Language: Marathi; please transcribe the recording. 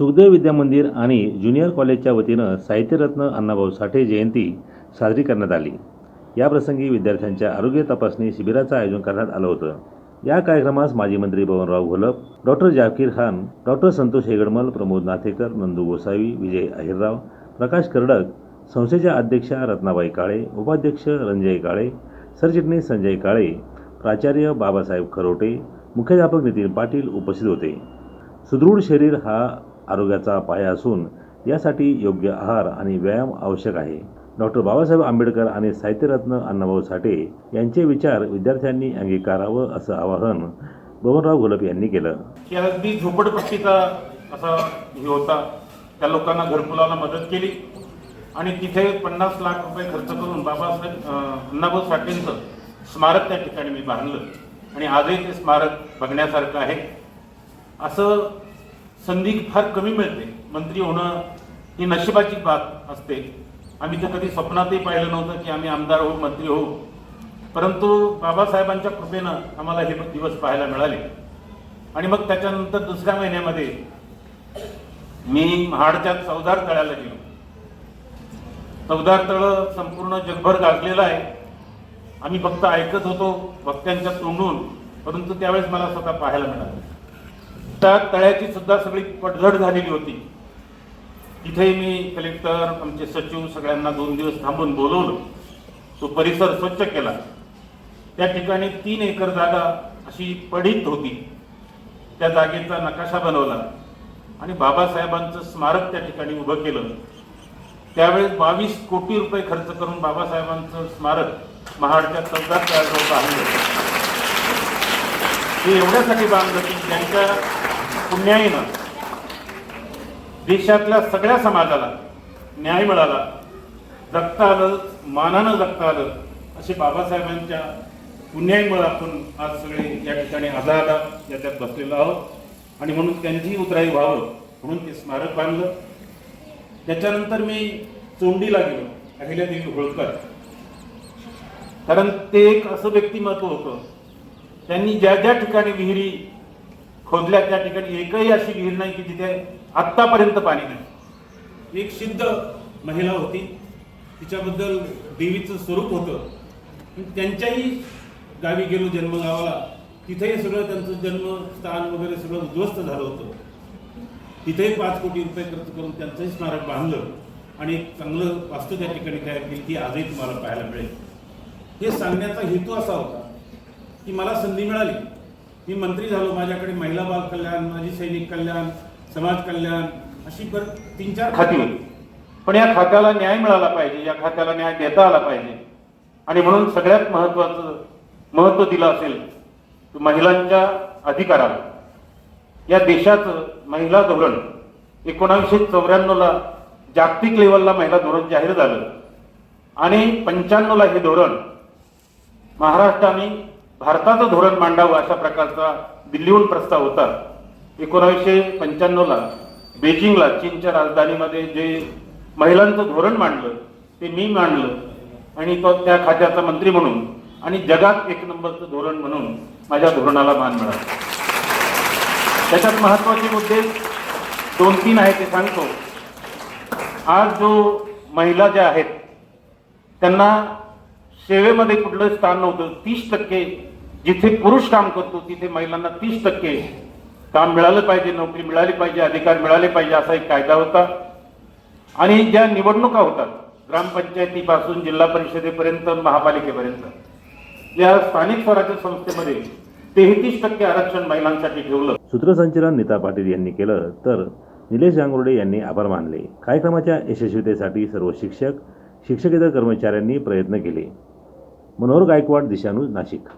सुखदेव विद्या मंदिर आणि ज्युनियर कॉलेजच्या वतीनं साहित्यरत्न अण्णाभाऊ साठे जयंती साजरी करण्यात आली. याप्रसंगी विद्यार्थ्यांच्या आरोग्य तपासणी शिबिराचं आयोजन करण्यात आलं होतं. या कार्यक्रमास माजी मंत्री बबनराव घोलप डॉक्टर जाकीर खान डॉक्टर संतोष हेगडमल प्रमोद नाथेकर नंदू गोसावी विजय अहिरराव प्रकाश कर्डक संस्थेच्या अध्यक्षा रत्नाबाई काळे उपाध्यक्ष रंजय काळे सरचिटणीस संजय काळे प्राचार्य बाबासाहेब खरोटे मुख्याध्यापक नितीन पाटील उपस्थित होते. सुदृढ शरीर हा आरोग्याचा पाया असून यासाठी योग्य आहार आणि व्यायाम आवश्यक आहे. डॉक्टर बाबासाहेब आंबेडकर आणि साहित्यरत्न अण्णाभाऊ साठे यांचे विचार विद्यार्थ्यांनी अंगीकारावं असं आवाहन बबनराव घोलप यांनी केलं. की अगदी झोपडपट्टीचा असा हे होता. त्या लोकांना घरकुलाला मदत केली आणि तिथे पन्नास लाख रुपये खर्च करून बाबासाहेब अण्णाभाऊ साठेंचं स्मारक त्या ठिकाणी मी बांधलं. आणि आजही ते स्मारक बघण्यासारखं आहे. असं संधी फार कमी मिळते. मंत्री होणं ही नशिबाची बात असते. आम्ही तर कधी स्वप्नातही पाहिलं नव्हतं की आम्ही आमदार होऊ मंत्री होऊ. परंतु बाबासाहेबांच्या कृपेनं आम्हाला हे दिवस पाहायला मिळाले. आणि मग त्याच्यानंतर दुसऱ्या महिन्यामध्ये मी महाडच्या चौदार तळ्याला गेलो. चौदार तळ संपूर्ण जगभर गाजलेलं आहे. आम्ही फक्त ऐकत होतो भक्त्यांच्या तोंडून परंतु त्यावेळेस मला स्वतः पाहायला मिळालं. त्या तळ्याची सुद्धा सगळी पडझड झालेली होती. तिथेही मी कलेक्टर आमचे सचिव सगळ्यांना दोन दिवस थांबून बोलवलं. तो परिसर स्वच्छ केला. त्या ठिकाणी तीन एकर जागा अशी पडीत होती. त्या जागेचा नकाशा बनवला आणि बाबासाहेबांचं स्मारक त्या ठिकाणी उभं केलं. त्यावेळेस बावीस कोटी रुपये खर्च करून बाबासाहेबांचं स्मारक महाडच्या चौदात तयार होत आहे. ते एवढ्यासाठी बांधलं की त्यांच्या पुण्याईनं देशातल्या सगळ्या समाजाला न्याय मिळाला. जगता आलं मानानं जगता आलं असे बाबासाहेबांच्या पुण्याईमुळे आपण आज सगळे या ठिकाणी आझादा याच्यात बसलेलो आहोत. आणि म्हणून त्यांचीही उतराई व्हावं म्हणून ते स्मारक बांधलं. त्याच्यानंतर मी चोंडीला गेलो अहिल्यादेवी होळकर. कारण ते एक असं व्यक्तिमत्व होतं. त्यांनी ज्या ज्या ठिकाणी विहिरी खोदल्या त्या ठिकाणी एकही अशी विहीर नाही की तिथे आत्तापर्यंत पाणी नाही. एक सिद्ध महिला होती. तिच्याबद्दल देवीचं स्वरूप होतं. पण त्यांच्याही गावी गेलो जन्मगावाला. तिथेही सगळं त्यांचं जन्मस्थान वगैरे सगळं उद्ध्वस्त झालं होतं. तिथेही पाच कोटी रुपये खर्च करून त्यांचंही स्मारक बांधलं. आणि एक चांगलं वास्तू त्या ठिकाणी तयार केली ती आजही तुम्हाला पाहायला मिळेल. हे सांगण्याचा हेतू असा होता की मला संधी मिळाली. मी मंत्री झालो माझ्याकडे महिला बाल कल्याण माजी सैनिक कल्याण समाज कल्याण अशी बर तीन चार खाती होती. पण या खात्याला न्याय मिळाला पाहिजे या खात्याला न्याय देता आला पाहिजे. आणि म्हणून सगळ्यात महत्वाचं महत्त्व दिलं असेल महिलांच्या अधिकाराला. या देशाचं महिला धोरण एकोणावीसशे चौऱ्याण्णवला जागतिक लेवलला महिला धोरण जाहीर झालं. आणि पंच्याण्णवला हे धोरण महाराष्ट्राने भारताचं धोरण मांडावं अशा प्रकारचा दिल्लीहून प्रस्ताव होता. एकोणावीसशे पंच्याण्णवला बेजिंगला चीनच्या राजधानीमध्ये जे महिलांचं धोरण मांडलं ते मी मांडलं. आणि तो त्या खात्याचा मंत्री म्हणून आणि जगात एक नंबरचं धोरण म्हणून माझ्या धोरणाला मान मिळाला. त्याच्यात महत्त्वाचे मुद्दे दोन तीन आहेत ते सांगतो. आज जो महिला ज्या आहेत त्यांना सेवेमध्ये कुठलं स्थान नव्हतं. तीस टक्के जिथे पुरुष काम करतो तिथे महिलांना तीस टक्के काम मिळालं पाहिजे नोकरी मिळाली पाहिजे अधिकार मिळाले पाहिजे असा एक कायदा होता. आणि ज्या निवडणुका होतात ग्रामपंचायतीपासून जिल्हा परिषदेपर्यंत महापालिकेपर्यंत या स्थानिक स्वराज्य संस्थेमध्ये तेहतीस टक्के आरक्षण महिलांसाठी ठेवलं. सूत्रसंचलन नीता पाटील यांनी केलं तर निलेश गांगुर्डे यांनी आभार मानले. कार्यक्रमाच्या यशस्वीतेसाठी सर्व शिक्षक शिक्षकेतर कर्मचाऱ्यांनी प्रयत्न केले. मनोहर गायकवाड दिशानूज नाशिक.